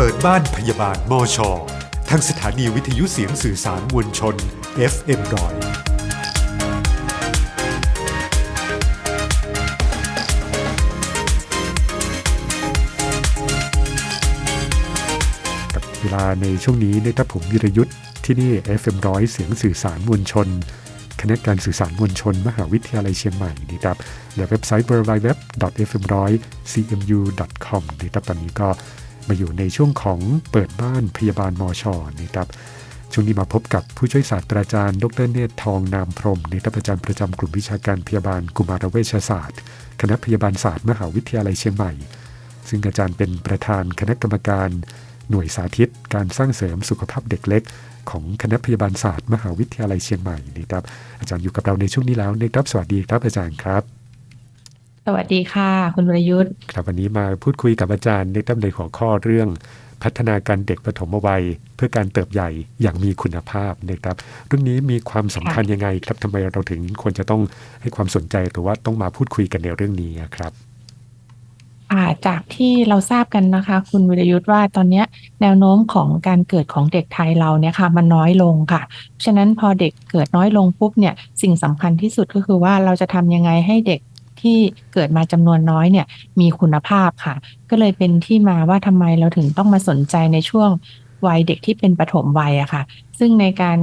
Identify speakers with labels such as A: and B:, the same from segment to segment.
A: เปิดบ้านพยาบาลมอชอทางสถานีวิทยุเสียงสื่อสารมวลชน FM ร้อยเวลาในช่วงนี้นะครับผมวิรยุทธ์ที่นี่ FM ร้อยเสียงสื่อสารมวลชนคณะการสื่อสารมวลชน มหาวิทยาลัยเชียงใหม่นะครับและเว็บไซต์ www.fm100cmu.com นะครับตอนนี้ก็ มาอยู่ในช่วงของเปิดบ้านพยาบาลมชนะครับช่วงนี้มาพบกับผู้ช่วยศาสตราจารย์ดรเนตรทองนามพรมนะครับอาจารย์ประจำกลุ่มวิชาการพยาบาลกุมารเวชศาสตร์ คณะพยาบาลศาสตร์มหาวิทยาลัยเชียงใหม่ ซึ่งอาจารย์เป็นประธานคณะกรรมการหน่วยสาธิต การสร้างเสริมสุขภาพเด็กเล็ก ของคณะพยาบาลศาสตร์ มหาวิทยาลัยเชียงใหม่นะครับอาจารย์อยู่กับเราในช่วงนี้แล้วนะครับสวัสดีครับอาจารย์ครับ
B: สวัสดีค่ะ คุณวรยุทธ์
A: ครับวันนี้มาพูดคุยกับอาจารย์ในตั้ในหัวข้อเรื่องพัฒนาการเด็กปฐมวัย เพื่อการเติบใหญ่อย่างมีคุณภาพนะครับเรื่องนี้มีความสำคัญยังไงครับทำไมเราถึงควรจะต้องให้ความสนใจหรือว่าต้องมาพูดคุยกันในเรื่องนี้ครับ
B: อ่าจากที่เราทราบกันนะคะ คุณวิรยุทธ์ว่าตอนเนี้ยแนวโน้มของการเกิดของเด็กไทยเราเนี่ยค่ะมันน้อยลงค่ะ ฉะนั้นพอเด็กเกิดน้อยลงปุ๊บเนี่ยสิ่งสำคัญที่สุดก็คือว่าเราจะทำยังไงให้เด็ก ที่เกิดมาจำนวนน้อยเนี่ยมีคุณภาพค่ะ ก็เลยเป็นที่มาว่าทำไมเราถึงต้องมาสนใจในช่วงวัยเด็กที่เป็นปฐมวัยอะค่ะ ซึ่งในการ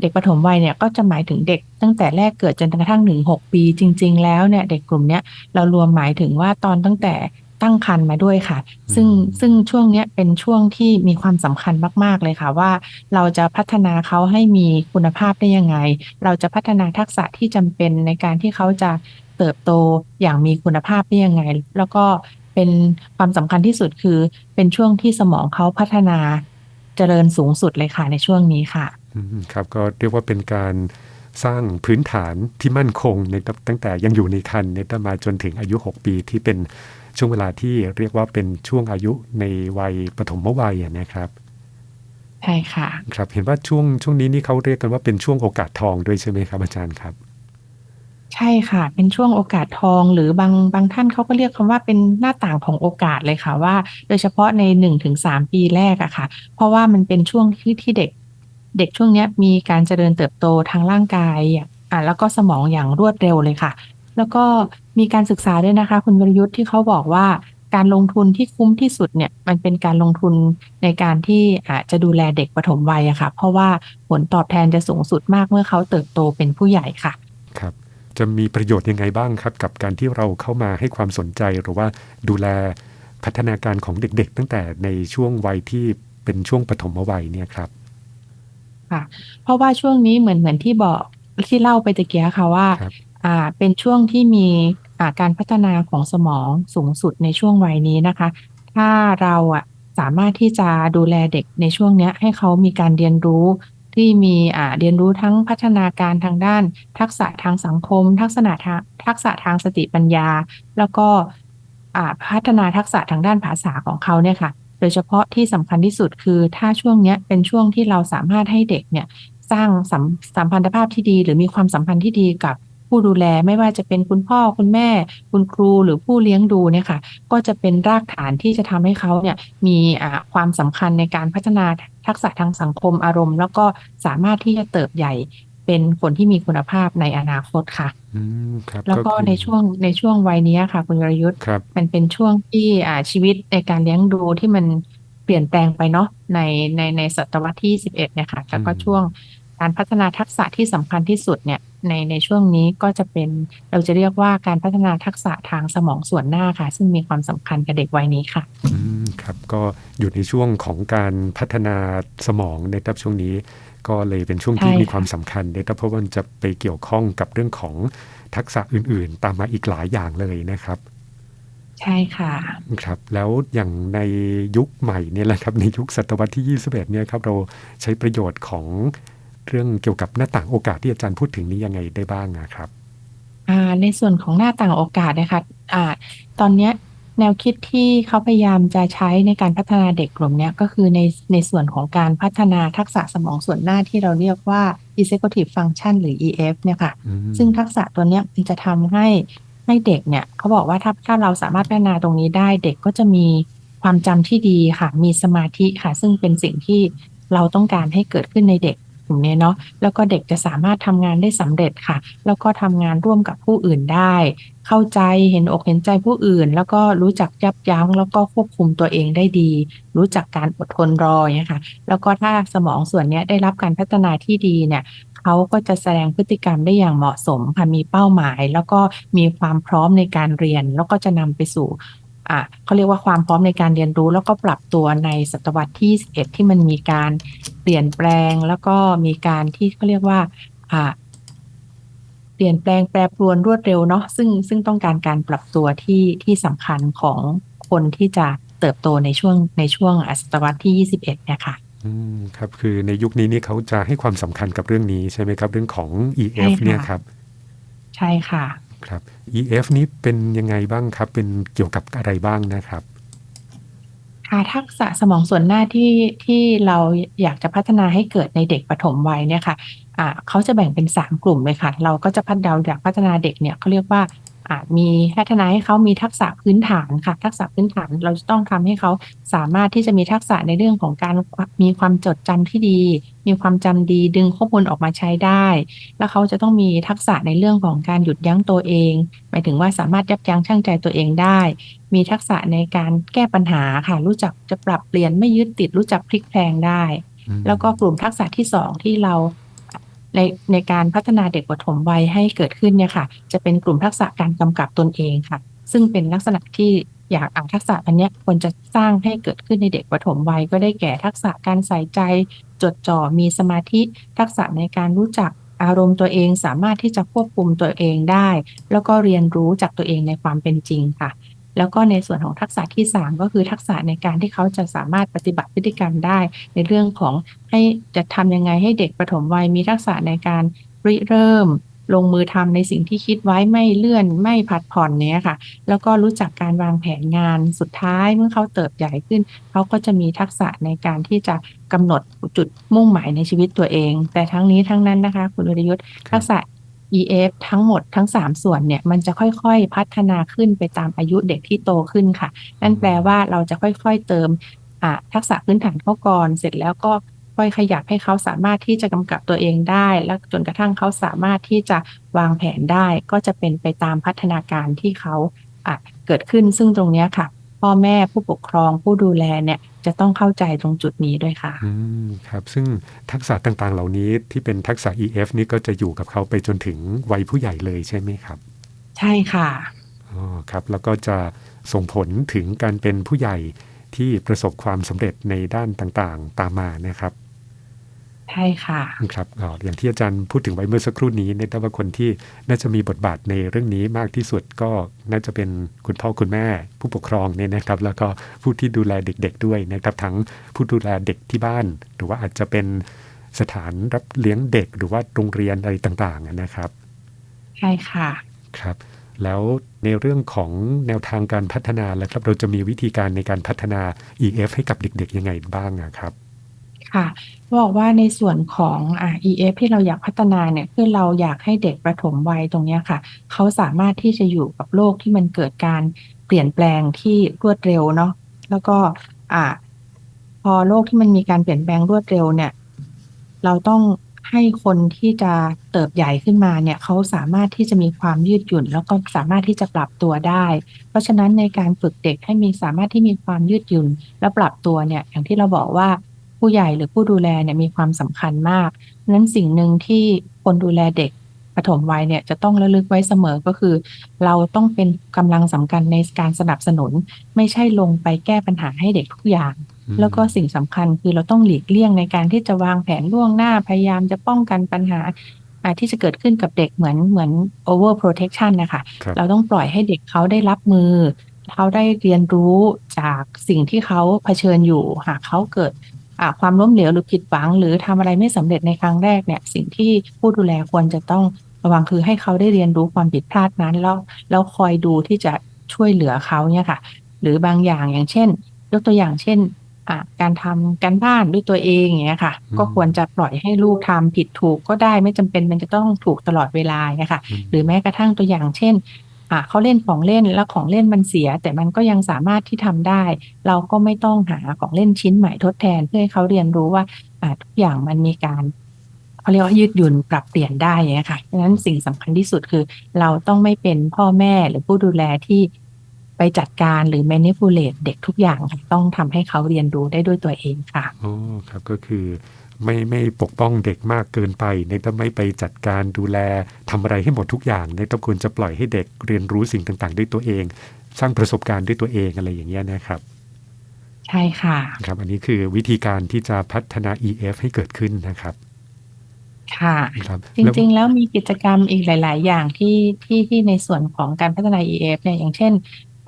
B: เด็กปฐมวัยเนี่ยก็จะหมายถึงเด็กตั้งแต่แรกเกิดจนกระทั่งถึง6ปี จริง ๆ แล้วเนี่ยเด็กกลุ่มเนี้ยเรารวมหมายถึงว่าตอนตั้งแต่ตั้งครรภ์มาด้วยค่ะ ซึ่งซึ่งช่วงเนี้ยเป็นช่วงที่มีความสำคัญมากๆเลยค่ะ ว่าเราจะพัฒนาเขาให้มีคุณภาพได้ยังไง เราจะพัฒนาทักษะที่จำเป็นในการที่เขาจะ เติบโตอย่างมีคุณภาพได้ยังไง แล้วก็เป็นความสำคัญที่สุดคือเป็นช่วงที่สมองเขาพัฒนาเจริญสูงสุดเลยค่ะในช่วงนี้ค่ะ
A: อืมครับก็เรียกว่าเป็นการสร้างพื้นฐานที่มั่นคงในตั้งแต่ยังอยู่ในครรภ์ในตั้งมาจนถึงอายุ 6 ปีที่เป็นช่วงเวลาที่เรียกว่าเป็นช่วงอายุในวัยปฐมวัยอะนะครับ
B: ใช่ค่ะ
A: ครับเห็นว่าช่วงช่วงนี้นี่เขาเรียกกันว่าเป็นช่วงโอกาสทองด้วยใช่ไหมครับอาจารย์ครับ
B: ใช่ค่ะ เป็นช่วงโอกาสทอง หรือบาง บางท่านเขาก็เรียกคำว่า เป็นหน้าต่างของโอกาสเลยค่ะว่า โดยเฉพาะในหนึ่งถึงสามปีแรกอะค่ะ เพราะว่ามันเป็นช่วงที่ ที่เด็ก เด็กช่วงเนี้ยมีการเจริญเติบโตทางร่างกาย อ่า แล้วก็สมองอย่างรวดเร็วเลยค่ะ แล้วก็มีการศึกษาด้วยนะคะคุณวรยุทธ์ที่เขาบอกว่า การลงทุนที่คุ้มที่สุดเนี่ย มันเป็นการลงทุนในการที่อาจจะดูแลเด็กปฐมวัยอะค่ะ เพราะว่าผลตอบแทนจะสูงสุดมากเมื่อเขาเติบโตเป็นผู้ใหญ่ค่ะ
A: ครับ จะมีประโยชน์ยังไงบ้างครับ กับการที่เราเข้ามาให้ความสนใจหรือว่าดูแลพัฒนาการของเด็กๆ ตั้งแต่ในช่วงวัยที่เป็นช่วงปฐมวัยเนี่ยครับ
B: ค่ะเพราะว่าช่วงนี้เหมือนเหมือนที่บอกที่เล่าไปตะเกียค่ะว่า
A: ครับ
B: อ่าเป็นช่วงที่มีอ่าการพัฒนาของสมองสูงสุดในช่วงวัยนี้นะคะ ถ้าเราอะสามารถที่จะดูแลเด็กในช่วงเนี้ยให้เขามีการเรียนรู้ ที่มีอ่าเรียนรู้ทั้งพัฒนาการทางด้าน ทักษะทางสังคม ทักษะทางทักษะทางสติปัญญา แล้วก็อ่าพัฒนาทักษะทางด้านภาษาของเขาเนี่ยค่ะ โดยเฉพาะที่สำคัญที่สุดคือถ้าช่วงนี้เป็นช่วงที่เราสามารถให้เด็กเนี่ยสร้างสัมสัมพันธภาพที่ดี หรือมีความสัมพันธ์ที่ดีกับผู้ดูแลไม่ว่าจะเป็นคุณพ่อคุณแม่ คุณครูหรือผู้เลี้ยงดูเนี่ยค่ะ ก็จะเป็นรากฐานที่จะทำให้เขาเนี่ยมีอ่าความสำคัญในการพัฒนา ทักษะทางสังคมอารมณ์ แล้วก็สามารถที่จะเติบใหญ่เป็นคนที่มีคุณภาพในอนาคตค่ะ
A: อืมครับ
B: แล้วก็
A: คือ
B: ในช่วงในช่วงวัยเนี้ยค่ะ คุณวรยุทธ์
A: ครับ
B: มันเป็นช่วงที่อ่าชีวิตในการเลี้ยงดูที่มันเปลี่ยนแปลงไปเนาะในในในศตวรรษที่ 11เนี่ยค่ะแล้วก็
A: อืม
B: ช่วงการพัฒนาทักษะที่สำคัญที่สุดเนี่ย ในในช่วงนี้ก็จะเป็นเราจะเรียกว่าการพัฒนาทักษะทางสมองส่วนหน้าค่ะ ซึ่งมีความสำคัญกับเด็กวัยนี้ค่ะ
A: อืมครับก็อยู่ในช่วงของการพัฒนาสมองนะครับช่วงนี้ก็เลยเป็นช่วงที่
B: ใช่
A: มี
B: ค่ะ
A: ความสำคัญนะครับเพราะว่ามันจะไปเกี่ยวข้องกับเรื่องของทักษะอื่น ๆ ตามมาอีกหลายอย่างเลยนะครับ
B: ใช่ค่ะ
A: ครับ แล้วอย่างในยุคใหม่เนี่ยแหละครับในยุคศตวรรษที่ 21 เนี่ยครับเราใช้ประโยชน์ของ เรื่องเกี่ยวกับหน้าต่างโอกาสที่อาจารย์พูดถึงนี้ยังไงได้บ้างนะครับ
B: อ่าในส่วนของหน้าต่างโอกาสนะคะอ่าตอนเนี้ยแนวคิดที่เขาพยายามจะใช้ในการพัฒนาเด็กกลุ่มเนี้ยก็คือในในส่วนของการพัฒนาทักษะสมองส่วนหน้าที่เราเรียกว่า executive function หรือ EF เนี่ยค่ะ
A: อืม
B: ซึ่งทักษะตัวเนี้ยมันจะทำให้ให้เด็กเนี่ยเขาบอกว่าถ้าถ้าเราสามารถพัฒนาตรงนี้ได้ เด็กก็จะมีความจำที่ดีค่ะ มีสมาธิค่ะ ซึ่งเป็นสิ่งที่เราต้องการให้เกิดขึ้นในเด็ก กลุ่มนี้เนาะแล้วก็เด็กจะสามารถทำงานได้สำเร็จค่ะ แล้วก็ทำงานร่วมกับผู้อื่นได้ เข้าใจเห็นอกเห็นใจผู้อื่น แล้วก็รู้จักยับยั้ง แล้วก็ควบคุมตัวเองได้ดี รู้จักการอดทนรอเงี้ยค่ะแล้วก็ถ้าสมองส่วนเนี้ยได้รับการพัฒนาที่ดีเนี่ยเขาก็จะแสดงพฤติกรรมได้อย่างเหมาะสมค่ะมีเป้าหมาย แล้วก็มีความพร้อมในการเรียน แล้วก็จะนำไปสู่ อ่าเขาเรียกว่าความพร้อมในการเรียนรู้ แล้วก็ปรับตัวในศตวรรษที่ 21 ที่มันมีการเปลี่ยนแปลงแล้วก็มีการที่เขาเรียกว่าอ่าเปลี่ยนแปลงแปรปรวนรวดเร็วเนาะซึ่งซึ่งต้องการการปรับตัวที่ที่สำคัญของคนที่จะเติบโตในช่วงในช่วงศตวรรษที่ 21 เนี่ยค่ะ
A: อืมครับคือในยุคนี้นี่เขาจะให้ความสำคัญกับเรื่องนี้ใช่ไหมครับ เรื่องของ
B: ใช่
A: EF
B: ค่ะ
A: เนี่ยครับ
B: ใช่ค่ะ
A: ครับ EF นี้เป็นยังไงบ้างครับ เป็นเกี่ยวกับอะไรบ้างนะครับ
B: ค่ะทักษะสมองส่วนหน้าที่ที่เราอยากจะพัฒนาให้เกิดในเด็กปฐมวัยเนี่ยค่ะะเขาจะแบ่งเป็น 3 กลุ่มเลยค่ะ เราก็จะพัฒนาอยากพัฒนาเด็กเนี่ยเขาเรียกว่า มีพัฒนาให้เขามีทักษะพื้นฐานค่ะ ทักษะพื้นฐานเราจะต้องทำให้เขาสามารถที่จะมีทักษะในเรื่องของการมีความจดจำที่ดี มีความจำดีดึงข้อมูลออกมาใช้ได้ แล้วเขาจะต้องมีทักษะในเรื่องของการหยุดยั้งตัวเอง หมายถึงว่าสามารถยับยั้งชั่งใจตัวเองได้ มีทักษะในการแก้ปัญหาค่ะ รู้จักจะปรับเปลี่ยนไม่ยึดติดรู้จักพลิกแพลงได้
A: อืม
B: แล้วก็กลุ่มทักษะที่สองที่เรา ในในการพัฒนาเด็กปฐมวัยให้เกิดขึ้นเนี่ยค่ะ จะเป็นกลุ่มทักษะการกำกับตนเองค่ะ ซึ่งเป็นลักษณะที่อยากอ่านทักษะอันนี้ควรจะสร้างให้เกิดขึ้นในเด็กปฐมวัย ก็ได้แก่ทักษะการใส่ใจ จดจ่อมีสมาธิ ทักษะในการรู้จักอารมณ์ตัวเองสามารถที่จะควบคุมตัวเองได้ แล้วก็เรียนรู้จากตัวเองในความเป็นจริงค่ะ แล้วก็ในส่วนของทักษะที่ 3 ก็คือทักษะในการที่เขาจะสามารถปฏิบัติพฤติกรรมได้ ในเรื่องของให้จะทำยังไงให้เด็กปฐมวัยมีทักษะในการริเริ่ม ลงมือทำในสิ่งที่คิดไว้ไม่เลื่อนไม่ผัดผ่อนเนี้ยค่ะ แล้วก็รู้จักการวางแผนงานสุดท้ายเมื่อเขาเติบใหญ่ขึ้น เขาก็จะมีทักษะในการที่จะกำหนดจุดมุ่งหมายในชีวิตตัวเอง แต่ทั้งนี้ทั้งนั้นนะคะ คุณวรยุทธ์ทักษะ EF ทั้งหมดทั้ง 3 ส่วนเนี่ยมันจะค่อยๆพัฒนาขึ้นไปตามอายุเด็กที่โตขึ้นค่ะ นั่นแปลว่าเราจะค่อยๆเติมทักษะพื้นฐานเข้าก่อนเสร็จแล้วก็ค่อยขยับให้เขาสามารถที่จะกำกับตัวเองได้ แล้วจนกระทั่งเขาสามารถที่จะวางแผนได้ ก็จะเป็นไปตามพัฒนาการที่เขาเกิดขึ้นซึ่งตรงนี้ค่ะ พ่อแม่ผู้ปกครองผู้ดูแลเนี่ย จะต้องเข้าใจตรงจุดนี้ด้วยค่ะ
A: อืมครับ ซึ่งทักษะต่างๆ เหล่านี้ที่เป็นทักษะ EF นี่ก็จะอยู่กับเขาไปจนถึงวัยผู้ใหญ่เลยใช่ไหมครับ
B: ใช่ค่ะ
A: อ๋อครับ แล้วก็จะส่งผลถึงการเป็นผู้ใหญ่ที่ประสบความสำเร็จในด้านต่างๆ ตามมานะครับ
B: ใช่ค่ะ
A: ครับอ๋ออย่างที่อาจารย์พูดถึงไว้เมื่อสักครู่นี้เนี่ยแต่ว่าคนที่น่าจะมีบทบาทในเรื่องนี้มากที่สุดก็น่าจะเป็นคุณพ่อคุณแม่ ผู้ปกครองเนี่ยนะครับ แล้วก็ผู้ที่ดูแลเด็ก ๆ ด้วยนะครับทั้งผู้ดูแลเด็กที่บ้าน หรือว่าอาจจะเป็นสถานรับเลี้ยงเด็กหรือว่าโรงเรียนอะไรต่างๆนะครับ
B: ใช่ค่ะ
A: ครับแล้วในเรื่องของแนวทางการพัฒนาแล้วครับเราจะมีวิธีการในการพัฒนา EF ให้กับเด็กๆยังไงบ้างอะครับ
B: ค่ะ บอกว่าในส่วนของอ่า EF ที่เราอยากพัฒนาเนี่ย คือเราอยากให้เด็กประถมวัยตรงเนี้ยค่ะ เขาสามารถที่จะอยู่กับโลกที่มันเกิดการเปลี่ยนแปลงที่รวดเร็วเนาะ แล้วก็ อ่า พอโลกที่มันมีการเปลี่ยนแปลงรวดเร็วเนี่ย เราต้องให้คนที่จะเติบใหญ่ขึ้นมาเนี่ย เขาสามารถที่จะมีความยืดหยุ่น แล้วก็สามารถที่จะปรับตัวได้ เพราะฉะนั้นในการฝึกเด็กให้มีสามารถที่มีความยืดหยุ่นและปรับตัวเนี่ย อย่างที่เราบอกว่า ผู้ใหญ่หรือผู้ดูแลเนี่ยมีความสำคัญมากเพราะฉะนั้นสิ่งหนึ่งที่คนดูแลเด็กปฐมวัยเนี่ยจะต้องระลึกไว้เสมอก็คือ เราต้องเป็นกำลังสำคัญในการสนับสนุน ไม่ใช่ลงไปแก้ปัญหาให้เด็กทุกอย่าง
A: อืม
B: แล้วก็สิ่งสำคัญคือเราต้องหลีกเลี่ยงในการที่จะวางแผนล่วงหน้าพยายามจะป้องกันปัญหาอ่าที่จะเกิดขึ้นกับเด็กเหมือนเหมือน over protection นะคะ
A: ครับ
B: เราต้องปล่อยให้เด็กเขาได้รับมือ เขาได้เรียนรู้จากสิ่งที่เขาเผชิญอยู่ หากเขาเกิดอ่า ความล้มเหลวหรือผิดหวัง หรือทำอะไรไม่สำเร็จในครั้งแรกเนี่ย สิ่งที่ผู้ดูแลควรจะต้องระวังคือให้เขาได้เรียนรู้ความผิดพลาดนั้นแล้วแล้วคอยดูที่จะช่วยเหลือเขาเนี่ยค่ะ หรือบางอย่างอย่างเช่น ยกตัวอย่างเช่นอะการทำการบ้านด้วยตัวเองอย่างเงี้ยค่ะ
A: อืม
B: ก็ควรจะปล่อยให้ลูกทำผิดถูกก็ได้ไม่จำเป็นมันจะต้องถูกตลอดเวลาเนี่ยค่ะ
A: อืม
B: หรือแม้กระทั่งตัวอย่างเช่น อ่าเขาเล่นของเล่นแล้วของเล่นมันเสีย แต่มันก็ยังสามารถที่ทำได้ เราก็ไม่ต้องหาของเล่นชิ้นใหม่ทดแทน เพื่อให้เขาเรียนรู้ว่าอ่าทุกอย่างมันมีการเขาเรียกว่ายืดหยุ่นปรับเปลี่ยนได้อย่างเงี้ยค่ะดังนั้นสิ่งสำคัญที่สุดคือ เราต้องไม่เป็นพ่อแม่หรือผู้ดูแลที่ไปจัดการหรือ manipulate เด็กทุกอย่างค่ะต้องทำให้เขาเรียนรู้ได้ด้วยตัวเองค่ะ โอ๋
A: อครับ ก็คือ ไม่ไม่ปกป้องเด็กมากเกินไปในต้องไม่ไปจัดการดูแลทำอะไรให้หมดทุกอย่างในต้องควรจะปล่อยให้เด็กเรียนรู้สิ่งต่างๆ ด้วยตัวเอง สร้างประสบการณ์ด้วยตัวเองอะไรอย่างเงี้ยนะครับ
B: ใช่ค่ะ
A: ครับ อันนี้คือวิธีการที่จะพัฒนา EF ให้เกิดขึ้นนะครับ
B: ค่ะ
A: ครับ
B: จริงๆ แล้วมีกิจกรรมอีกหลาย ๆ อย่างที่ที่ที่ในส่วนของการพัฒนา EF เนี่ยอย่างเช่น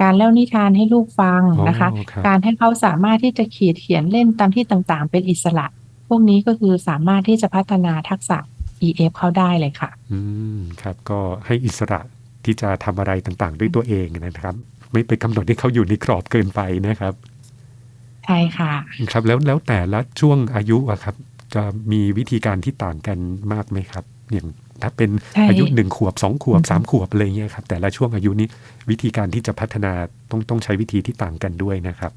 B: การเล่านิทานให้ลูกฟัง
A: อ๋อ
B: นะคะ
A: ครับ
B: การให้เขาสามารถที่จะขีดเขียนเล่นตามที่ต่างๆ เป็นอิสระ พวกนี้ก็คือสามารถที่จะพัฒนาทักษะ EF เขาได้เลยค่ะ
A: อืมครับก็ให้อิสระที่จะทำอะไรต่างๆ ด้วยตัวเองนะครับ ไม่ไปกำหนดให้เขาอยู่ในกรอบเกินไปนะครับ
B: ใช่ค่ะ
A: ครับแล้วแล้วแต่ละช่วงอายุอะครับ จะมีวิธีการที่ต่างกันมากไหมครับ อย่างถ้าเป็น
B: ใช่
A: อายุหนึ่งขวบสองขวบ
B: อืม
A: สามขวบอะไรเงี้ยครับ แต่ละช่วงอายุนี้วิธีการที่จะพัฒนาต้องต้องใช้วิธีที่ต่างกันด้วยนะครับ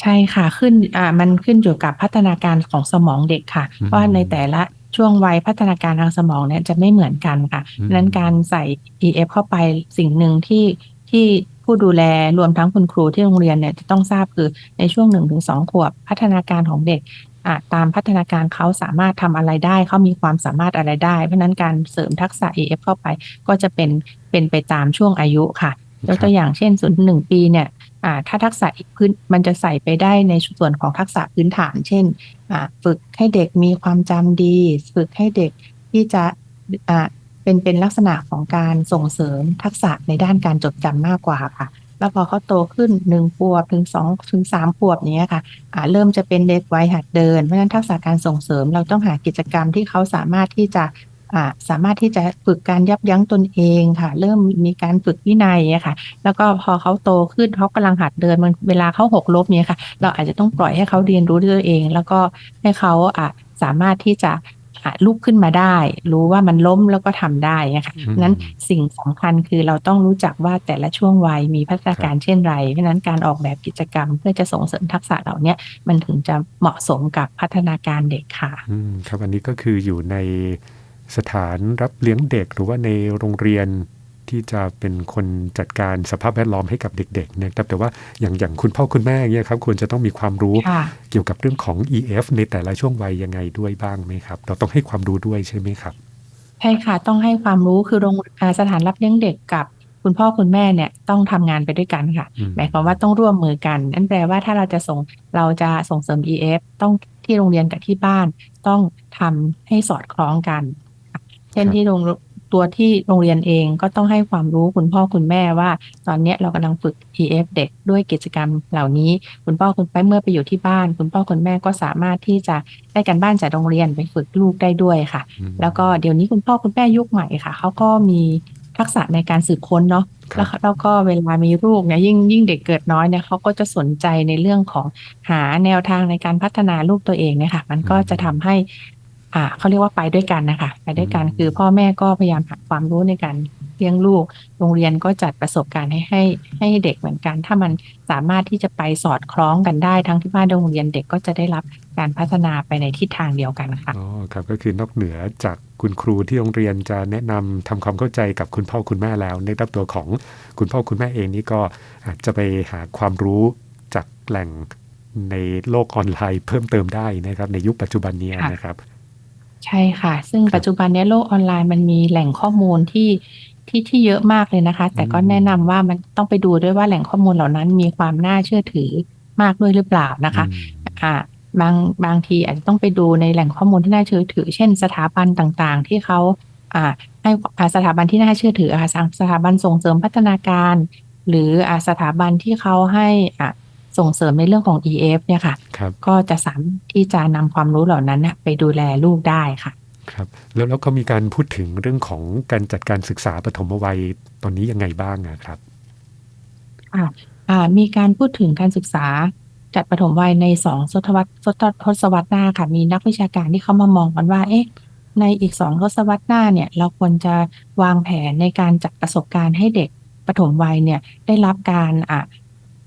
B: ใช่ค่ะขึ้นอ่ามันขึ้นอยู่กับพัฒนาการของสมองเด็กค่ะ
A: อืม
B: ว่าในแต่ละช่วงวัยพัฒนาการทางสมองเนี่ยจะไม่เหมือนกันค่ะ
A: อืม
B: ดังนั้นการใส่ EF เข้าไปสิ่งหนึ่งที่ที่ผู้ดูแลรวมทั้งคุณครูที่โรงเรียนเนี่ยจะต้องทราบคือในช่วงหนึ่งถึงสองขวบพัฒนาการของเด็กอ่าตามพัฒนาการเขาสามารถทำอะไรได้เขามีความสามารถอะไรได้ เพราะฉะนั้นการเสริมทักษะ EF เข้าไปก็จะเป็นเป็นไปตามช่วงอายุค่ะยกตัวอย่างเช่นศูนย์หนึ่งปีเนี่ย อ่าถ้าทักษะอีกพื้นมันจะใส่ไปได้ในส่วนของทักษะพื้นฐาน เช่นอ่าฝึกให้เด็กมีความจำดี ฝึกให้เด็กที่จะอ่าเป็นเป็นลักษณะของการส่งเสริมทักษะในด้านการจดจำมากกว่าค่ะ แล้วพอเขาโตขึ้นหนึ่งขวบถึงสองถึงสามขวบเนี้ยค่ะอ่าเริ่มจะเป็นเด็กวัยหัดเดิน เพราะฉะนั้นทักษะการส่งเสริมเราต้องหากิจกรรมที่เขาสามารถที่จะ สามารถที่จะฝึกการยับยั้งตนเองค่ะ เริ่มมีการฝึกวินัยอะค่ะ แล้วก็พอเขาโตขึ้นเขากำลังหัดเดินมันเวลาเขาหกล้มเนี่ยค่ะ เราอาจจะต้องปล่อยให้เขาเรียนรู้ด้วยตัวเอง แล้วก็ให้เขาอ่าสามารถที่จะอ่าลุกขึ้นมาได้ รู้ว่ามันล้มแล้วก็ทำได้อะค่ะ
A: อืม
B: นั้นสิ่งสำคัญคือเราต้องรู้จักว่าแต่ละช่วงวัยมีพัฒนาการเช่นไรเพราะฉะนั้นการออกแบบกิจกรรม เพื่อจะส่งเสริมทักษะเหล่าเนี้ยมันถึงจะเหมาะสมกับพัฒนาการเด็กค่ะ
A: อืมครับอันนี้ก็คืออยู่ใน สถานรับเลี้ยงเด็กหรือว่าในโรงเรียนที่จะเป็นคนจัดการสภาพแวดล้อมให้กับเด็กๆนะครับแต่ว่าอย่างอย่างคุณพ่อคุณแม่เนี่ยครับควรจะต้องมีความรู้
B: ค่ะ
A: เกี่ยวกับเรื่องของ EF ในแต่ละช่วงวัยยังไงด้วยบ้างไหมครับ เราต้องให้ความรู้ด้วยใช่ไหมครับ
B: ใช่ค่ะต้องให้ความรู้คือโรงอ่าสถานรับเลี้ยงเด็กกับคุณพ่อคุณแม่เนี่ยต้องทำงานไปด้วยกันค่ะ
A: อืม
B: หมายความว่าต้องร่วมมือกัน นั่นแปลว่าถ้าเราจะส่งเราจะส่งเสริม EF ต้องที่โรงเรียนกับที่บ้านต้องทำให้สอดคล้องกันค่ะเช่นที่โรงตัวที่โรงเรียนเองก็ต้องให้ความรู้คุณพ่อคุณแม่ว่า ตอนเนี้ยเรากำลังฝึก EF เด็กด้วยกิจกรรมเหล่านี้ คุณพ่อคุณแม่เมื่อไปอยู่ที่บ้าน คุณพ่อคุณแม่ก็สามารถที่จะได้กันบ้านจากโรงเรียนไปฝึกลูกได้ด้วยค่ะ
A: อืม
B: แล้วก็เดี๋ยวนี้คุณพ่อคุณแม่ยุคใหม่ค่ะเขาก็มีทักษะในการสืบค้นเนาะ
A: ครับ
B: แล้วแล้วก็เวลามีลูกเนี่ยยิ่งยิ่งเด็กเกิดน้อยเนี่ยเขาก็จะสนใจในเรื่องของหาแนวทางในการพัฒนาลูกตัวเองเนี่ยค่ะ มันก็จะทำให้ อ่าเขาเรียกว่าไปด้วยกันนะคะไปด้วยกัน
A: อืม
B: คือพ่อแม่ก็พยายามหาความรู้ในการเลี้ยงลูก โรงเรียนก็จัดประสบการณ์ให้ให้ให้เด็กเหมือนกัน ถ้ามันสามารถที่จะไปสอดคล้องกันได้ทั้งที่บ้านและโรงเรียนเด็กก็จะได้รับการพัฒนาไปในทิศทางเดียวกันค่ะ
A: อ๋อครับก็คือนอกเหนือจากคุณครูที่โรงเรียนจะแนะนำทำความเข้าใจกับคุณพ่อคุณแม่แล้ว ในรับตัวของคุณพ่อคุณแม่เองนี่ก็อาจจะไปหาความรู้จากแหล่งในโลกออนไลน์เพิ่มเติมได้นะครับในยุคปัจจุบันนี้
B: ค่ะ
A: นะครับ
B: ใช่ค่ะ ซึ่ง
A: ครับ
B: ปัจจุบันเนี้ยโลกออนไลน์มันมีแหล่งข้อมูลที่ที่ที่เยอะมากเลยนะคะแต่ก็
A: อืม
B: แนะนำว่ามันต้องไปดูด้วยว่าแหล่งข้อมูลเหล่านั้นมีความน่าเชื่อถือมากด้วยหรือเปล่านะคะ
A: อืม
B: อ่าบางบางทีอาจจะต้องไปดูในแหล่งข้อมูลที่น่าเชื่อถือ เช่น สถาบันต่างๆ ที่เขาอ่าให้อ่าสถาบันที่น่าเชื่อถือค่ะสถาบันส่งเสริมพัฒนาการ หรืออ่าสถาบันที่เขาให้อ่า ส่งเสริมในเรื่องของ EF เนี่ยค่ะ
A: ครับ
B: ก็จะสามารถที่จะนำความรู้เหล่านั้นน่ะไปดูแลลูกได้ค่ะ
A: ครับ แล้วแล้วก็มีการพูดถึงเรื่องของการจัดการศึกษาปฐมวัยตอนนี้ยังไงบ้างอะครับ
B: อ่าอ่ามีการพูดถึงการศึกษาจัดปฐมวัยในสองศตวรรษศตทศวรรษหน้าค่ะ มีนักวิชาการที่เขามามองกันว่า เอ๊ะ ในอีก2ทศวรรษหน้าเนี่ย เราควรจะวางแผนในการจัดประสบการณ์ให้เด็กปฐมวัยเนี่ยได้รับการอ่า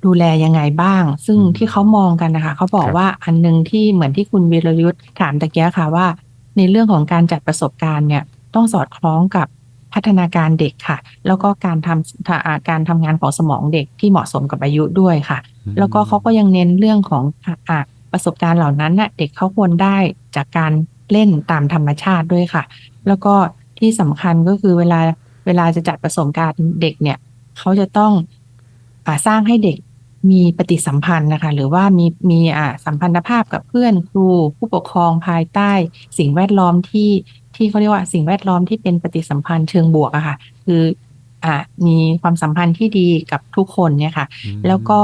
B: ดูแลยังไงบ้าง ซึ่ง
A: อืม
B: ที่เขามองกันน่ะค่ะเขาบอ
A: ค
B: ก
A: รับ
B: ว่าอันหนึ่งที่เหมือนที่คุณวีรยุทธ์ถามตะเกียค่ะว่า ในเรื่องของการจัดประสบการณ์เนี่ยต้องสอดคล้องกับพัฒนาการเด็กค่ะ แล้วก็การทำทะอ่าการทำงานของสมองเด็กที่เหมาะสมกับอายุด้วยค่ะ แล้วก็เขาก็ยังเน้นเรื่องของอะอะประสบการณ์เหล่านั้นน่ะเด็กเขาควรได้จากการเล่นตามธรรมชาติด้วยค่ะ แล้วก็ที่สำคัญก็คือเวลาเวลาจะจัดประสบการณ์เด็กเนี่ยเขาจะต้องอ่าสร้างให้เด็ก มีปฏิสัมพันธ์นะคะ หรือว่ามีมีอ่าสัมพันธภาพกับเพื่อนครู ผู้ปกครองภายใต้ สิ่งแวดล้อมที่ที่เขาเรียกว่าสิ่งแวดล้อมที่เป็นปฏิสัมพันธ์เชิงบวกอะค่ะ คืออ่ามีความสัมพันธ์ที่ดีกับทุกคนเนี่ยค่ะ
A: อืม
B: แล้วก็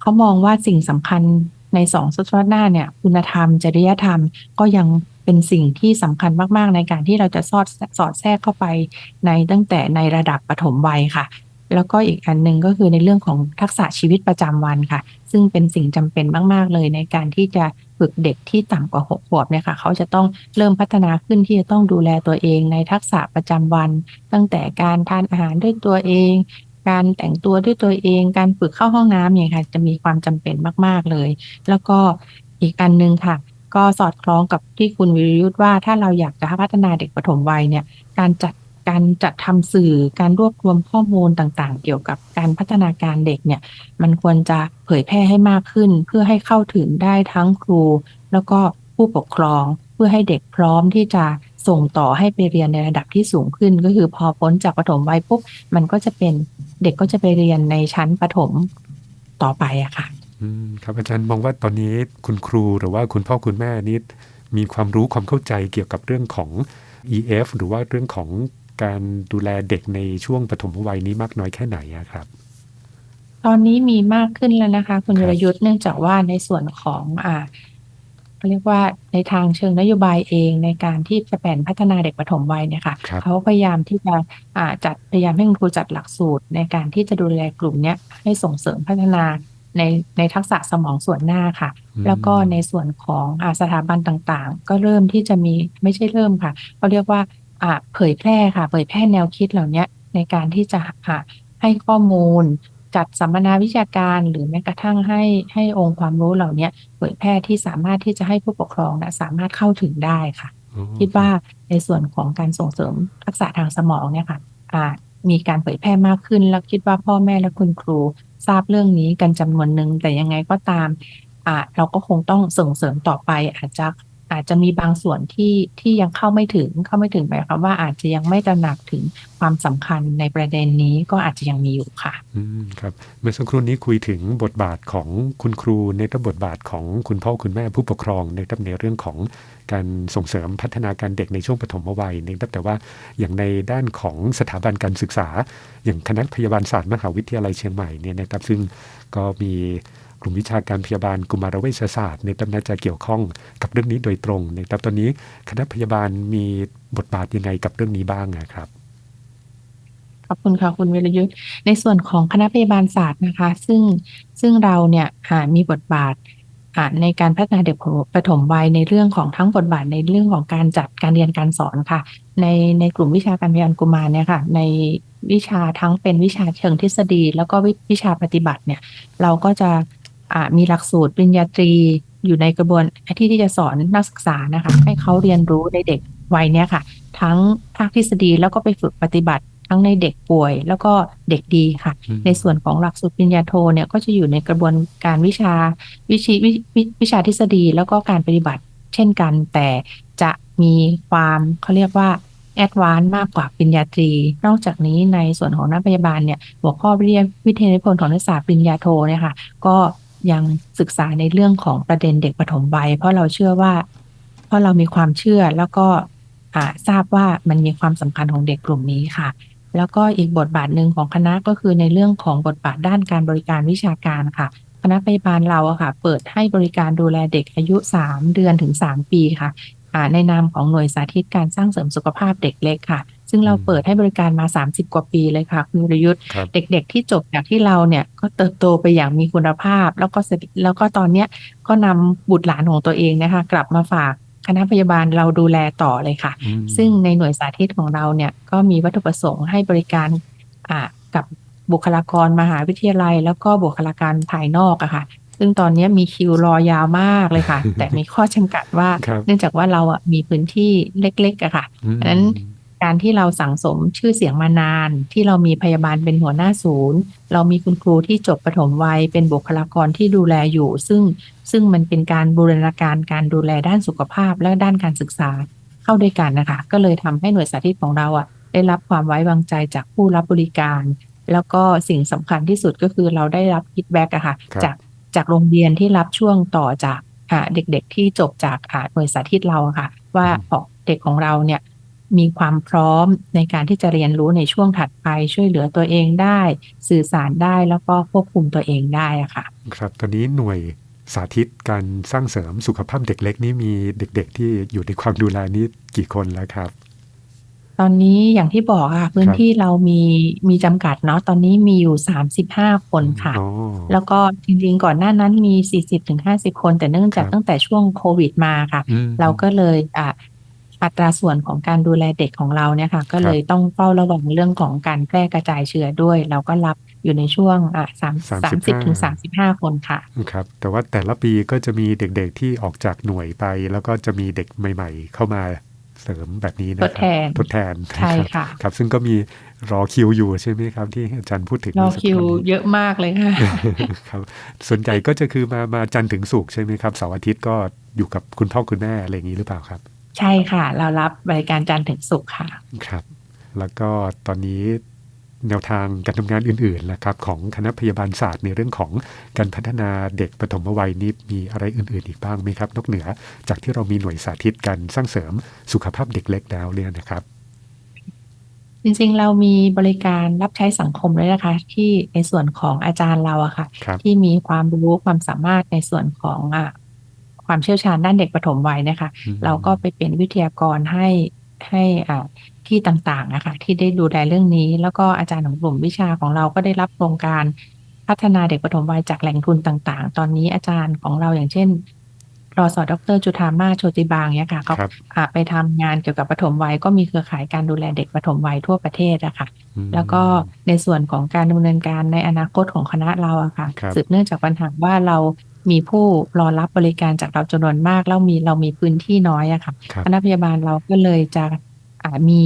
B: เขามองว่าสิ่งสำคัญในสองศตวรรษหน้าเนี่ย คุณธรรม จริยธรรมก็ยังเป็นสิ่งที่สำคัญมาก ๆ ในการที่เราจะสอดสอดแทรกเข้าไปในตั้งแต่ในระดับปฐมวัยค่ะ แล้วก็อีกอันหนึ่งก็คือในเรื่องของทักษะชีวิตประจำวันค่ะ ซึ่งเป็นสิ่งจำเป็นมาก ๆ เลยในการที่จะฝึกเด็กที่ต่ำกว่าหกขวบเนี่ยค่ะเขาจะต้องเริ่มพัฒนาขึ้นที่จะต้องดูแลตัวเองในทักษะประจำวัน ตั้งแต่การทานอาหารด้วยตัวเอง การแต่งตัวด้วยตัวเอง การฝึกเข้าห้องน้ำเนี่ยค่ะจะมีความจำเป็นมาก ๆเลย แล้วก็อีกอันหนึ่งค่ะก็สอดคล้องกับที่คุณวิรยุทธ์ว่าถ้าเราอยากจะพัฒนาเด็กปฐมวัยเนี่ยการจัด การจัดทำสื่อการรวบรวมข้อมูลต่างๆ เกี่ยวกับการพัฒนาการเด็กเนี่ย มันควรจะเผยแพร่ให้มากขึ้น เพื่อให้เข้าถึงได้ทั้งครู แล้วก็ผู้ปกครอง เพื่อให้เด็กพร้อมที่จะส่งต่อให้ไปเรียนในระดับที่สูงขึ้น ก็คือพอพ้นจากปฐมวัยปุ๊บมันก็จะเป็นเด็กก็จะไปเรียนในชั้นประถมต่อไปอะค่ะ
A: อืมครับอาจารย์มองว่าตอนนี้คุณครูหรือว่าคุณพ่อคุณแม่นี่มีความรู้ความเข้าใจเกี่ยวกับเรื่องของ EF หรือว่าเรื่องของ การดูแลเด็กในช่วงปฐมวัยนี้มากน้อยแค่ไหนอะครับ
B: ตอนนี้มีมากขึ้นแล้วนะคะ คุณ
A: ครับ
B: วรยุทธ์เนื่องจากว่าในส่วนของอ่าเขาเรียกว่าในทางเชิงนโยบายเองในการที่จะแผนพัฒนาเด็กปฐมวัยเนี่ยค่ะ
A: ครับ
B: เขาพยายามที่จะอ่าจัดพยายามให้คุณครูจัดหลักสูตร ในการที่จะดูแลกลุ่มเนี้ยให้ส่งเสริมพัฒนาในในทักษะสมองส่วนหน้าค่ะ
A: อืม
B: แล้วก็ในส่วนของอาสถาบันต่างๆ ก็เริ่มที่จะมีไม่ใช่เริ่มค่ะเขาเรียกว่า อ่าเผยแพร่ค่ะ เผยแพร่แนวคิดเหล่าเนี้ยในการที่จะอ่าให้ข้อมูล จัดสัมมนาวิชาการ หรือแม้กระทั่งให้ให้องค์ความรู้เหล่าเนี้ยเผยแพร่ที่สามารถที่จะให้ผู้ปกครองนะสามารถเข้าถึงได้ค่ะ
A: อ๋อ
B: คิดว่าในส่วนของการส่งเสริมทักษะทางสมองเนี่ยค่ะอ่ามีการเผยแพร่มากขึ้น แล้วคิดว่าพ่อแม่และคุณครูทราบเรื่องนี้กันจำนวนหนึ่งแต่ยังไงก็ตามอ่าเราก็คงต้องส่งเสริมต่อไปอาจจะ อาจจะมีบางส่วนที่ที่ยังเข้าไม่ถึงเข้าไม่ถึงหมายความว่าอาจจะยังไม่ตระหนักถึงความสำคัญในประเด็นนี้ก็อาจจะยังมีอยู่ค่ะ
A: อืมครับเมื่อสักครู่นี้คุยถึงบทบาทของคุณครูในบทบาทของคุณพ่อคุณแม่ผู้ปกครองในในเรื่องของการส่งเสริมพัฒนาการเด็กในช่วงปฐมวัยนะครับแต่ว่าอย่างในด้านของสถาบันการศึกษา อย่างคณะพยาบาลศาสตร์มหาวิทยาลัยเชียงใหม่เนี่ยนะครับซึ่งก็มี กลุ่มวิชาการพยาบาลกุมารเวชศาสตร์ในตำนาจะเกี่ยวข้องกับเรื่องนี้โดยตรงนะครับตอนนี้คณะพยาบาลมีบทบาทยังไงกับเรื่องนี้บ้างอะครับ
B: ขอบคุณค่ะคุณวิรยุทธ์ในส่วนของคณะพยาบาลศาสตร์นะคะ ซึ่งซึ่งเราเนี่ยมีบทบาทในการพัฒนาเด็กปฐมวัยในเรื่องของทั้งบทบาทในเรื่องของการจัดการเรียนการสอนค่ะ ในในกลุ่มวิชาการพยาบาลกุมารเนี่ยค่ะ ในวิชาทั้งเป็นวิชาเชิงทฤษฎี แล้วก็วิวิชาปฏิบัติเนี่ย เราก็จะ มีหลักสูตรปริญญาตรีอยู่ในกระบวนที่ที่จะสอนนักศึกษานะคะ ให้เขาเรียนรู้ในเด็กวัยเนี้ยค่ะ ทั้งภาคทฤษฎีแล้วก็ไปฝึกปฏิบัติทั้งในเด็กป่วย แล้วก็เด็กดีค่ะ
A: อืม
B: ในส่วนของหลักสูตรปริญญาโทเนี่ยก็จะอยู่ในกระบวนการวิชาวิชีวิวิวิชาทฤษฎีแล้วก็การปฏิบัติ เช่นกัน แต่จะมีความเขาเรียกว่าแอดวานซ์มากกว่าปริญญาตรี นอกจากนี้ในส่วนของนักพยาบาลเนี่ยหัวข้อวิทยาวิทยานิพนธ์ของนักศึกษาปริญญาโทเนี่ยค่ะ ก็ ยังศึกษาในเรื่องของประเด็นเด็กปฐมวัย เพราะเราเชื่อว่า เพราะเรามีความเชื่อแล้วก็ทราบว่ามันมีความสำคัญของเด็กกลุ่มนี้ค่ะ แล้วก็อีกบทบาทหนึ่งของคณะก็คือในเรื่องของบทบาทด้านการบริการวิชาการค่ะ คณะพยาบาลเราอะค่ะ เปิดให้บริการดูแลเด็กอายุ 3 เดือนถึง 3 ปีค่ะในนามของหน่วยสาธิตการสร้างเสริมสุขภาพเด็กเล็กค่ะ ซึ่งเรา
A: อืม
B: เปิดให้บริการมา 30 กว่าปีเลยค่ะคุณวรยุทธ์
A: ครับ
B: เด็กๆที่จบจากที่เราเนี่ยก็เติบโตไปอย่างมีคุณภาพ แล้วก็เสร็จแล้วก็ตอนเนี้ยก็นำบุตรหลานของตัวเองนะคะ กลับมาฝากคคณะพยาบาลเราดูแลต่อเลยค่ะ
A: อืม
B: ซึ่งในหน่วยสาธิตของเราเนี่ยก็มีวัตถุประสงค์ให้บริการอ่ากับบุคลากรมหาวิทยาลัย แล้วก็บุคลากรภายนอกอะค่ะ ซึ่งตอนนี้มีคิวรอยาวมากเลยค่ะ แต่มีข้อจำกัดว่า
A: ครับ
B: เนื่องจากว่าเราอะมีพื้นที่เล็กๆอะค่ะ
A: อืม
B: ดังนั้น การที่เราสั่งสมชื่อเสียงมานาน ที่เรามีพยาบาลเป็นหัวหน้าศูนย์ เรามีคุณครูที่จบประถมวัยเป็นบุคลากรที่ดูแลอยู่ ซึ่งซึ่งมันเป็นการบูรณาการการดูแลด้านสุขภาพและด้านการศึกษาเข้าด้วยกันนะคะ ก็เลยทำให้หน่วยสาธิตของเราอะได้รับความไว้วางใจจากผู้รับบริการ แล้วก็สิ่งสำคัญที่สุดก็คือเราได้รับฟีดแบ็กอะค่ะ
A: ครับ
B: จากจากโรงเรียนที่รับช่วงต่อจากอ่าเด็กๆที่จบจากอ่าหน่วยสาธิตเราอะค่ะ ว่า
A: อืม
B: ของเด็กของเราเนี่ย มีความพร้อมในการที่จะเรียนรู้ในช่วงถัดไปช่วยเหลือตัวเองได้ สื่อสารได้แล้วก็ควบคุมตัวเองได้อะค่ะ
A: ครับตอนนี้หน่วยสาธิตการสร้างเสริมสุขภาพเด็กเล็กนี่มีเด็กๆ ที่อยู่ในความดูแลนี้กี่คนแล้วครับ
B: ตอนนี้อย่างที่บอกค่ะพื้นที่เรามีมีจำกัดเนาะตอนนี้มีอยู่ 35 คนค่ะ
A: อ๋อ
B: แล้วก็จริงๆก่อนหน้านั้นมี 40-50 คน แต่เนื่องจาก
A: ครับ
B: ตั้งแต่ช่วงโควิดมาค่ะ
A: อืม
B: เราก็เลย อ่าอัตราส่วนของการดูแลเด็กของเราเนี่ยค่ะ ก็เลยต้องเฝ้าระวังเรื่องของการแพร่กระจายเชื้อด้วย เราก็รับอยู่ในช่วงอ่าสามสามสิบถึงสามสิบห้าคนค่ะ
A: ครับ แต่ว่าแต่ละปีก็จะมีเด็กๆที่ออกจากหน่วยไป แล้วก็จะมีเด็กใหม่ ๆ เข้ามาเสริมแบบนี้นะค
B: ท
A: รับ
B: ดแทน
A: ทดแทน
B: ใช่ค่ะ
A: ครับ ซึ่งก็มีรอคิวอยู่ใช่ไหมครับ ที่อาจารย์พูดถึง
B: รอ
A: เมื่อสัก
B: คิว
A: รู่นี้
B: เยอะมากเลยค่ะ
A: ครับส่วนใหญ่ก็จะคือมามาจันทร์ถึงศุกร์ใช่ไหมครับเสาร์อาทิตย์ก็อยู่กับคุณพ่อคุณแม่อะไรอย่างนี้หรือเปล่าครับ
B: ใช่ค่ะ เรารับบริการจันทร์ถึงศุกร์ค่ะ
A: ครับ แล้วก็ตอนนี้แนวทางการทำงานอื่นๆนะครับของคณะพยาบาลศาสตร์ในเรื่องของการพัฒนาเด็กปฐมวัยนี้มีอะไรอื่นๆอีกบ้างไหมครับ นอกเหนือจากที่เรามีหน่วยสาธิตการสร้างเสริมสุขภาพเด็กเล็กแล้วเนี่ยนะครับ
B: จริงๆเรามีบริการรับใช้สังคมด้วยนะคะ ที่ในส่วนของอาจารย์เราอะค่ะ
A: ครับ
B: ที่มีความรู้ความสามารถในส่วนของอะ ความเชี่ยวชาญด้านเด็กปฐมวัยนะคะ
A: อืม
B: เราก็ไปเป็นวิทยากรให้ให้อ่าที่ต่างๆนะคะที่ได้ดูแลเรื่องนี้ แล้วก็อาจารย์ของกลุ่มวิชาของเราก็ได้รับโครงการพัฒนาเด็กปฐมวัยจากแหล่งทุนต่างๆ ตอนนี้อาจารย์ของเราอย่างเช่นรอสอดรจุธามาศโชติบางเนี่ยค่ะเขา
A: ครับ
B: อ่าไปทำงานเกี่ยวกับปฐมวัยก็มีเครือข่ายการดูแลเด็กปฐมวัยทั่วประเทศอะค่ะ
A: อืม
B: แล้วก็ในส่วนของการดำเนินการในอนาคตของคณะเราอะค่ะ
A: ครับ
B: สืบเนื่องจากปัญหาว่าเรา มีผู้รอรับบริการจากเราจำนวนมากแล้วมีเรามีพื้นที่น้อยอะค่ะ
A: ครับ
B: คณะพยาบาลเราก็เลยจะอ่ามี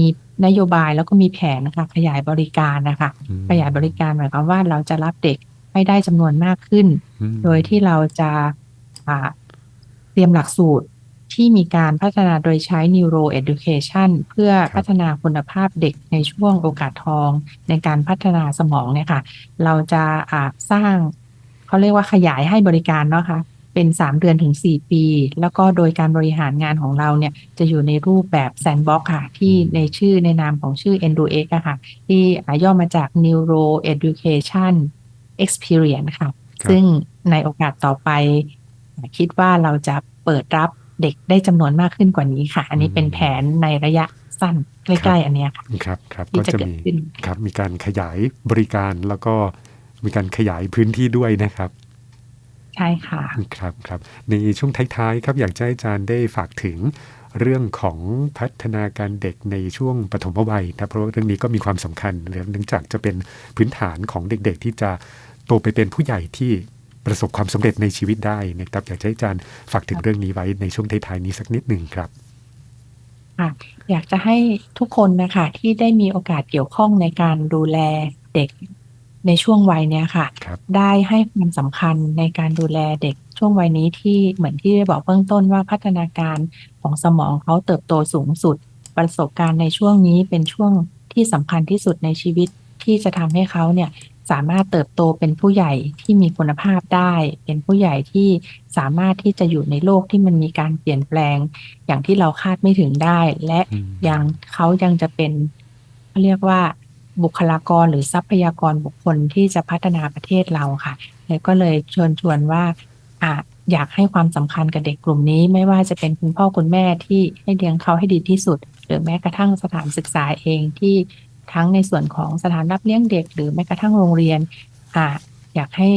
B: นโยบายแล้วก็มีแผนนะคะขยายบริการนะคะ
A: อืม
B: ขยายบริการหมายความว่าเราจะรับเด็กให้ได้จำนวนมากขึ้น
A: อืม
B: โดยที่เราจะอ่าเตรียมหลักสูตรที่มีการพัฒนาโดยใช้ Neuro Education เพื่อพัฒนาคุณภาพเด็กในช่วงโอกาสทองในการพัฒนาสมองเนี่ยค่ะ เราจะอ่าสร้าง เขาเรียกว่าขยายให้บริการเนาะค่ะเป็น 3 เดือนถึง 4 ปี แล้วก็โดยการบริหารงานของเราเนี่ยจะอยู่ในรูปแบบแซนบ็อกค่ะ ที่ในชื่อในนามของชื่อ EndoX อะค่ะ ที่อ่าย่อมาจาก Neuro Education Experience ค่ะ
A: ครับ
B: ซึ่งในโอกาสต่อไป คิดว่าเราจะเปิดรับเด็กได้จำนวนมากขึ้นกว่านี้ค่ะ อันนี้เป็นแผนในระยะสั้นใกล้ๆอันเนี้ยค่ะ
A: ครับครับ
B: ที่
A: ก็
B: จะ
A: จะ
B: เกิด
A: มี
B: ขึ้น
A: ครับมีการขยายบริการแล้วก็ มีการขยายพื้นที่ด้วยนะครับ
B: ใช่ค่ะ
A: ครับครับ ในช่วงท้ายๆครับอยากจะให้อาจารย์ได้ฝากถึงเรื่องของพัฒนาการเด็กในช่วงปฐมวัยนะเพราะว่าเรื่องนี้ก็มีความสำคัญเนื่องจากจะเป็นพื้นฐานของเด็กๆ ที่จะโตไปเป็นผู้ใหญ่ที่ประสบความสำเร็จในชีวิตได้นะครับอยากจะให้อาจารย์ฝากถึงเรื่องนี้ไว้ในช่วงท้ายๆนี้สักนิดหนึ่งครับ
B: ค่ะอยากจะให้ทุกคนนะคะที่ได้มีโอกาสเกี่ยวข้องในการดูแลเด็ก ในช่วงวัยเนี้ยค่ะ
A: ครับ
B: ได้ให้ความสำคัญในการดูแลเด็กช่วงวัยนี้ที่เหมือนที่ได้บอกเบื้องต้นว่าพัฒนาการของสมองเขาเติบโตสูงสุด ประสบการณ์ในช่วงนี้เป็นช่วงที่สำคัญที่สุดในชีวิตที่จะทำให้เขาเนี่ยสามารถเติบโตเป็นผู้ใหญ่ที่มีคุณภาพได้ เป็นผู้ใหญ่ที่สามารถที่จะอยู่ในโลกที่มันมีการเปลี่ยนแปลง อย่างที่เราคาดไม่ถึงได้ และ
A: อืม
B: ยังเขายังจะเป็นเขาเรียกว่า บุคลากรหรือทรัพยากรบุคคลที่จะพัฒนาประเทศเราค่ะแล้วก็เลยชวนชวนว่าอะอยากให้ความสำคัญกับเด็กกลุ่มนี้ ไม่ว่าจะเป็นคุณพ่อคุณแม่ที่ให้เลี้ยงเขาให้ดีที่สุด หรือแม้กระทั่งสถานศึกษาเองที่ทั้งในส่วนของสถานรับเลี้ยงเด็ก หรือแม้กระทั่งโรงเรียนอะอยากให้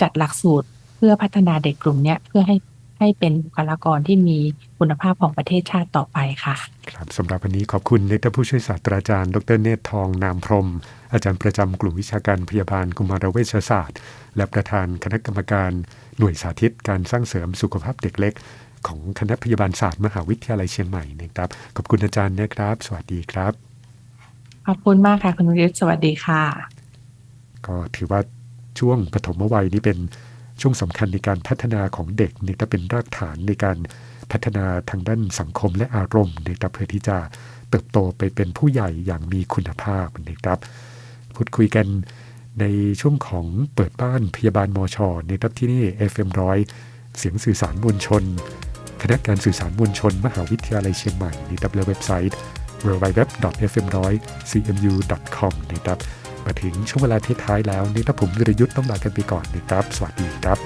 B: จัดหลักสูตรเพื่อพัฒนาเด็กกลุ่มนี้เพื่อให้ ใให้เป็นบุคลากรที่มีคุณภาพของประเทศชาติต่อไปค่ะ
A: ครับสำหรับวันนี้ขอบคุณในท่านผู้ช่วยศาสตราจารย์ ดรเนตรทองนามพรหมอาจารย์ประจำกลุ่มวิชาการพยาบาลกุมารเวชศาสตร์ และประธานคณะกรรมการหน่วยสาธิตการสร้างเสริมสุขภาพเด็กเล็ก ของคณะพยาบาลศาสตร์มหาวิทยาลัยเชียงใหม่นะครับ ขอบคุณอาจารย์นะครับ สวัสดีครับ
B: ขอบคุณมากค่ะคุณวิรยุทธ์สวัสดีค่ะ
A: ก็ถือว่าช่วงปฐมวัยนี้เป็น ช่วงสำคัญในการพัฒนาของเด็กนี่ก็เป็นรากฐานในการพัฒนาทางด้านสังคมและอารมณ์นะครับเพื่อที่จะเติบโตไปเป็นผู้ใหญ่อย่างมีคุณภาพนะครับ พูดคุยกันในช่วงของเปิดบ้านพยาบาลมอชนะครับที่นี่ FM ร้อยเสียงสื่อสารมวลชน คณะการสื่อสารมวลชน มหาวิทยาลัยเชียงใหม่นะครับและเว็บไซต์ www.fm100cmu.com นะครับ มาถึงช่วงเวลาท้ายๆแล้วนี่ถ้าผมวิรยุทธ์ต้องลากันไปก่อนนะครับ สวัสดีครับ